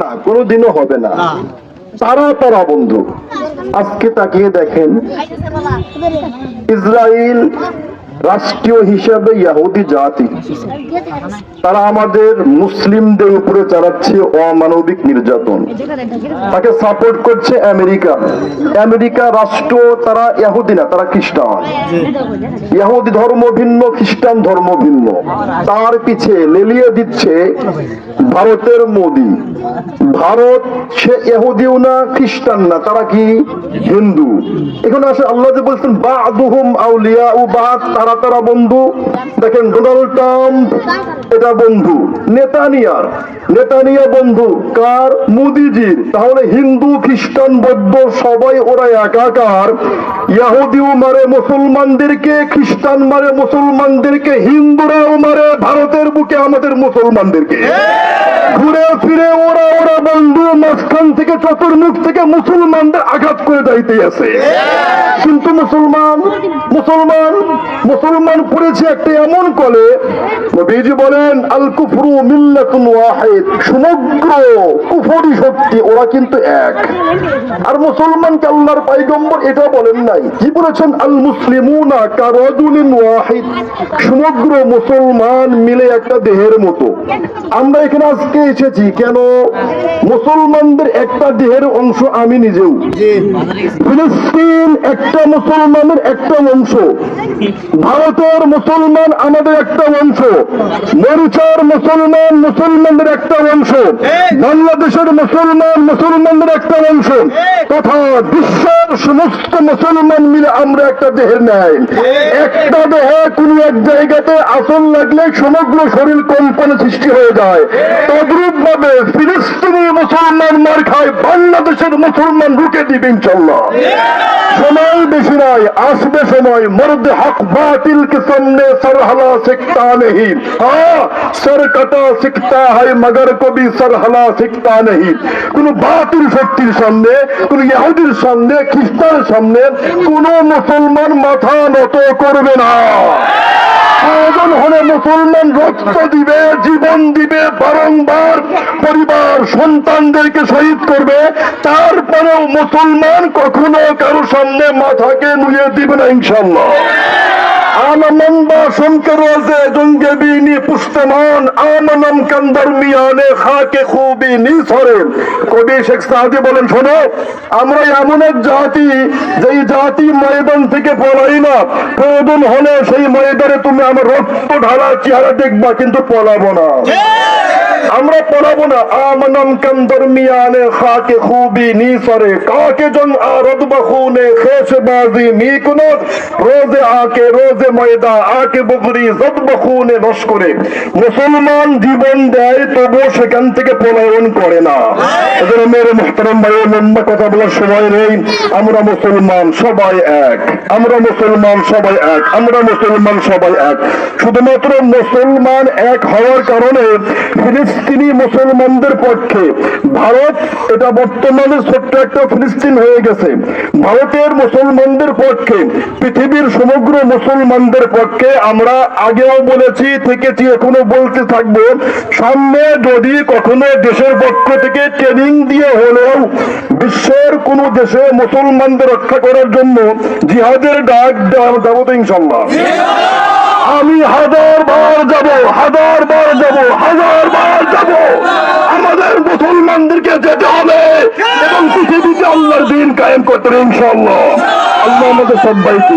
না কোনোদিনও হবে না। তারা তারা বন্ধু। আজকে তাকিয়ে দেখেন ইসরায়েল রাষ্ট্রীয় হিসাবে ইহুদি জাতি। তারা আমাদের মুসলিমদের উপরে চালাচ্ছে অমানবিক নির্যাতন। তাকে সাপোর্ট করছে আমেরিকা। আমেরিকা রাষ্ট্র তারা ইহুদি না, তারা খ্রিস্টান। ইহুদি ধর্ম ভিন্ন, খ্রিস্টান ধর্ম ভিন্ন। তার পিছে লেলিয়ে দিচ্ছে ভারতের মোদি। ভারত, সে ইহুদিও না, খ্রিস্টান না, তারা কি হিন্দু? এখানে আসে আল্লাহ বলছেন, বাদুহুম আউলিয়া ও বাদ, তারা তারা বন্ধু, দেখেন ডোনাল্ড ট্রাম্প এটা বন্ধু, নেতানিয়ার, নেতানিয়া বন্ধু, কার? মোদিজির। তাহলে হিন্দু, খ্রিস্টান, বৌদ্ধ, সবাই ওরা একাকার। ইয়াহুদিও মারে, মুসলমানদেরকে, খ্রিস্টান মারে, মুসলমানদেরকে, হিন্দুরাও মারে, ভারতের বুকে আমাদের মুসলমানদেরকে। ঘুরে ফিরে ওরা ওরা বন্ধু, মাঝখান থেকে চতুর্মুখ থেকে মুসলমানদের আঘাত করে যাইতে আছে। কিন্তু মুসলমান মুসলমান মুসলমান পড়েছে একটা এমন কলে নবীজি বলেন আল কুফরু মিল্লাতুন ওয়াহিদ। সমগ্র কুফরি শক্তি ওরা কিন্তু এক। আর মুসলমানকে আল্লাহর পাইগম্বর এটা বলেন নাই। কি বলেছেন? আল মুসলিমুনা কারাজুলিন ওয়াহিদ। সমগ্র মুসলমান মিলে একটা দেহের মতো। আমরা এখানে আজকে এসেছি কেন? মুসলমানদের একটা দেহের অংশ আমি নিজেও। ফিলিস্তিন একটা মুসলমানের একটা অংশ। ভারতের মুসলমান আমাদের একটা অংশ, মরিচার মুসলমান মুসলমানদের একটা অংশ, বাংলাদেশের মুসলমান মুসলমানদের একটা অংশ, তথা বিশ্বের সমস্ত মুসলমান মিলে আমরা একটা দেহের ন্যায়। একটা দেহে কোন এক জায়গাতে আসন লাগলে সমগ্র শরীর কম্পন সৃষ্টি হয়ে যায়। তদ্রুপ ভাবে ফিলিস্তিনি মুসলমান মার খায়, বাংলাদেশের মুসলমান রুকে দিবে ইনশাল্লাহ। সময় বেশি নয় আসবে সময়, মর্দ হক বাতিল के सामने सर हला सकता नहीं हाँ सर कटा सकता है मगर कभी सर हला सकता नहीं কোন বাতিল শক্তির সামনে কোন ইহুদির সামনে খ্রিস্টানের সামনে কোন মুসলমান মাথা নত করবে না প্রয়োজন হলে মুসলমান রক্ত দিবে জীবন দিবে বারংবার পরিবার সন্তানদেরকে শহীদ করবে তারপরেও মুসলমান কখনো কারো সামনে মাথাকে নুয়ে দিবে না ইনশাল্লাহ Anamın başım কবি শেখ সাহাদি বলেন, শোনো, আমরা এমন এক জাতি, যেই জাতি ময়দান থেকে পলাই না। প্রয়োজন হলে সেই ময়দানে তুমি আমার রক্ত ঢালা চেহারা দেখবা, কিন্তু পলাবো না। আমরা পড়াবো না। আমনম কান দরমিয়ানে খাকে খুবি নিসরে। কাকে জন আরদ বখুনে খেস বাজি মি কুনত রোজে আকে রোজে ময়দা আকে বকরি জদ বখুনে নশ করে। মুসলমান জীবন দেয় তবু সেখান থেকে পলায়ন করে না। এজন্য মেরে মুহতারাম ভাই লম্বা কথা বলার সময় নেই। আমরা মুসলমান সবাই এক। আমরা মুসলমান সবাই এক। আমরা মুসলমান সবাই এক। শুধুমাত্র মুসলমান এক হওয়ার কারণে ফিলিস্তিনি মুসলমানদের পক্ষে। ভারত, এটা বর্তমানে ছোট্ট একটা ফিলিস্তিন হয়ে গেছে। ভারতের মুসলমানদের পক্ষে, পৃথিবীর সমগ্র মুসলমানদের পক্ষে আমরা আগেও বলেছি, থেকেছি, এখনও বলতে থাকব, সামনে যদি কখনো দেশের পক্ষ থেকে ট্রেনিং দিয়ে হলেও বিশ্বের কোন দেশে মুসলমানদের রক্ষা করার জন্য জিহাদের ডাক দেওয়া যাব তো ইনশাল্লাহ আমি হাজার বার যাব, হাজার বার যাব, হাজার বার যাব। আমাদের মুসলমানদেরকে যেতে হবে এবং পৃথিবীতে আল্লাহর দিন কায়েম করতে ইনশাল্লাহ আল্লাহ আমাদের সবাইকে